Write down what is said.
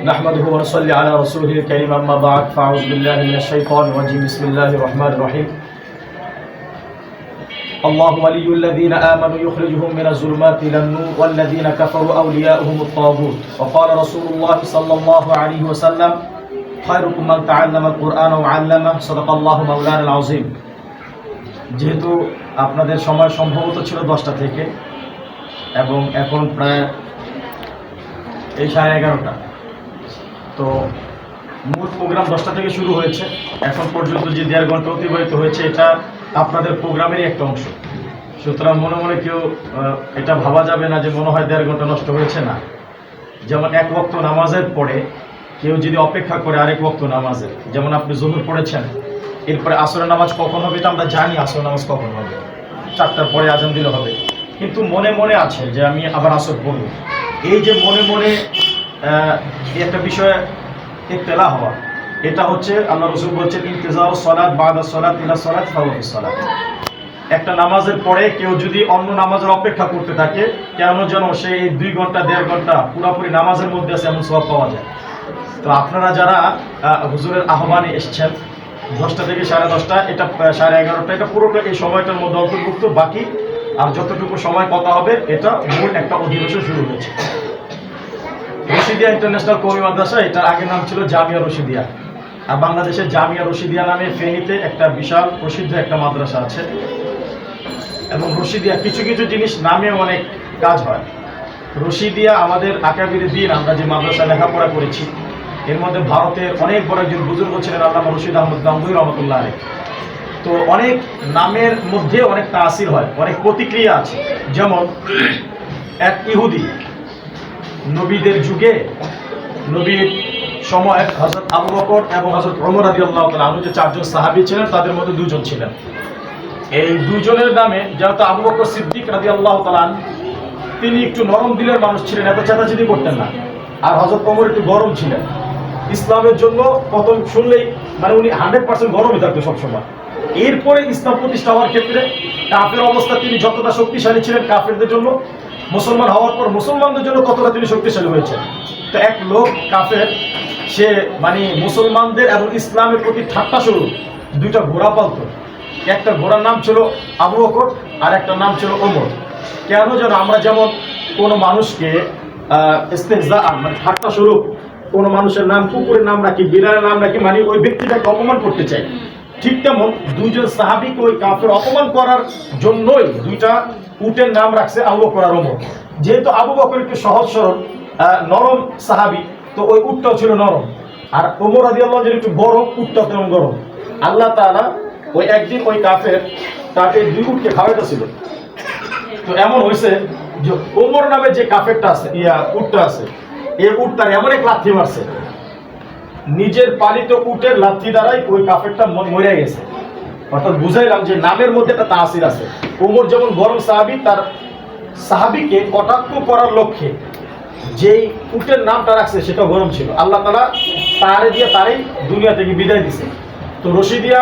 نحمده ونصلي على رسوله الكريم أما بعد فأعوذ بالله من الشيطان الرجيم بسم الله الرحمن الرحيم الله ولي الذين آمنوا يخرجهم من الظلمات إلى النور والذين كفروا أولياؤهم الطاغوت وقال رسول الله صلى الله عليه وسلم خيركم من تعلم القرآن وعلمه صدق الله مولانا العظيم যেহেতু আপনাদের সময় সম্ভবত ছিল দশটা থেকে এবং এখন প্রায় এই সাড়ে এগারোটা তো মূল প্রোগ্রাম দশটা থেকে শুরু হয়েছে। এখন পর্যন্ত যে দেড় ঘণ্টা অতিবাহিত হয়েছে, এটা আপনাদের প্রোগ্রামেরই একটা অংশ। সুতরাং মনে মনে কেউ এটা ভাবা যাবে না যে মনে হয় দেড় ঘণ্টা নষ্ট হয়েছে না। যেমন এক বক্ত নামাজের পরে কেউ যদি অপেক্ষা করে আরেক বক্ত নামাজের যেমন আপনি জহুর পড়েছেন, এরপরে আসরের নামাজ কখন হবে এটা আমরা জানি, আসরের নামাজ কখন হবে, চারটার পরে আজান দিলে হবে। কিন্তু মনে মনে আছে যে আমি আবার আসর পড়ব। এই যে মনে মনে একটা বিষয়ে ইত্তেলা হওয়া। এটা হচ্ছে আল্লাহ রসুল বলছেন ইন্তেজাও সলাদ বাদা সলাদ ইলা সলাদ সলাদ একটা নামাজের পরে কেউ যদি অন্য নামাজের অপেক্ষা করতে থাকে, কেন যেন সে এই দুই ঘণ্টা, দেড় ঘণ্টা পুরোপুরি নামাজের মধ্যে আছে এমন সব পাওয়া যায়। তো আপনারা যারা হুজুরের আহ্বানে এসছেন, দশটা থেকে সাড়ে দশটা, এটা সাড়ে এগারোটা, এটা পুরোটা এই সময়টার মধ্যে অন্তর্ভুক্ত, বাকি আর যতটুকু সময় কথা হবে, এটা মূল একটা অধিবেশন শুরু হয়েছে। রশিদিয়া ইন্টারন্যাশনাল কমি মাদ্রাসা, এটার আগের নাম ছিল জামিয়া রশিদিয়া। আর বাংলাদেশের জামিয়া রশিদিয়া নামে ফেনীতে একটা বিশাল প্রসিদ্ধ একটা মাদ্রাসা আছে। এবং রশিদিয়া কিছু কিছু জিনিস নামে অনেক কাজ হয়। রশিদিয়া আমাদের আকাবির দিন, আমরা যে মাদ্রাসা লেখাপড়া করেছি, এর মধ্যে ভারতের অনেক বড় একজন বুজুর্গ ছিলেন আল্লাহ রশিদ আহমদ গাঙ্গুই রহমতুল্লাহ তো অনেক নামের মধ্যে অনেক তাসির হয়, অনেক প্রতিক্রিয়া আছে। যেমন, এক ইহুদি নবীদের যুগে, নবীর সময় হজরত আবু বকর এবং হজরত ওমর আদি আল্লাহ আনু যে চারজন সাহাবী ছিলেন, তাদের মধ্যে দুজন ছিলেন। এই দুজনের নামে যেহেতু আবু বকর সিদ্দিক রাদি আল্লাহ তালান তিনি একটু নরম দিলের মানুষ ছিলেন, এত চেতাচেতি করতেন না। আর হজরত ওমর একটু গরম ছিলেন। ইসলামের জন্য প্রথম শুনলেই মানে উনি হান্ড্রেড পার্সেন্ট গরমই থাকতো সবসময়। এরপরে ইসলাম প্রতিষ্ঠা হওয়ার ক্ষেত্রে কাফের অবস্থা, তিনি যতটা শক্তিশালী ছিলেন কাফেরদের জন্য মুসলমান হওয়ার পর মুসলমানদের জন্য কতটা তিনি শক্তিশালী হয়েছেন? তো এক লোক কাফের, সে মানে মুসলমানদের এবং ইসলামের প্রতি ঠাট্টা শুরু দুইটা ঘোড়া পালত। একটা ঘোড়ার নাম ছিল আবু বকর আর একটা নাম ছিল ওমর। কেন যেন আমরা যেমন কোনো মানুষকে ইস্তেজা মানে ঠাট্টা স্বরূপ কোনো মানুষের নাম, কুকুরের নাম রাখি, বিড়ালের নাম রাখি মানে ওই ব্যক্তিটাকে অপমান করতে চাই। ঠিক তেমন দুইজন সাহাবিকে ওই কাফের অপমান করার জন্যই দুইটা উটের নাম রাখছে আবু বকর আর ওমর। যেহেতু আবু বকর একটু সহজ সরল নরম সাহাবি, তো ওই উটটাও ছিল নরম। আর ওমর আদি আল্লাহ যেন একটু গরম উটটাও তেমন গরম। আল্লাহ তাআলা ওই একদিন ওই কাফের তাকে দুই উটকে খাওয়াইতেছিল। তো এমন হয়েছে যে ওমর নামে যে কাফেরটা আছে, ইয়া উটটা আছে এই উটটার এমন এক লাথি মারছে। নিজের পালিত উটের লাথি দ্বারাই ওই কাফেরটা মরে গেছে। অর্থাৎ বুঝাইলাম যে নামের মধ্যে একটা তাসির আছে। ওমর যেমন গরম সাহাবি, তার সাহাবিকে কটাক্ষ করার লক্ষ্যে যেই উটের নামটা রাখছে সেটা গরম ছিল। আল্লাহ তালা তারে দিয়ে তারই দুনিয়া থেকে বিদায় দিছে। তো রশিদিয়া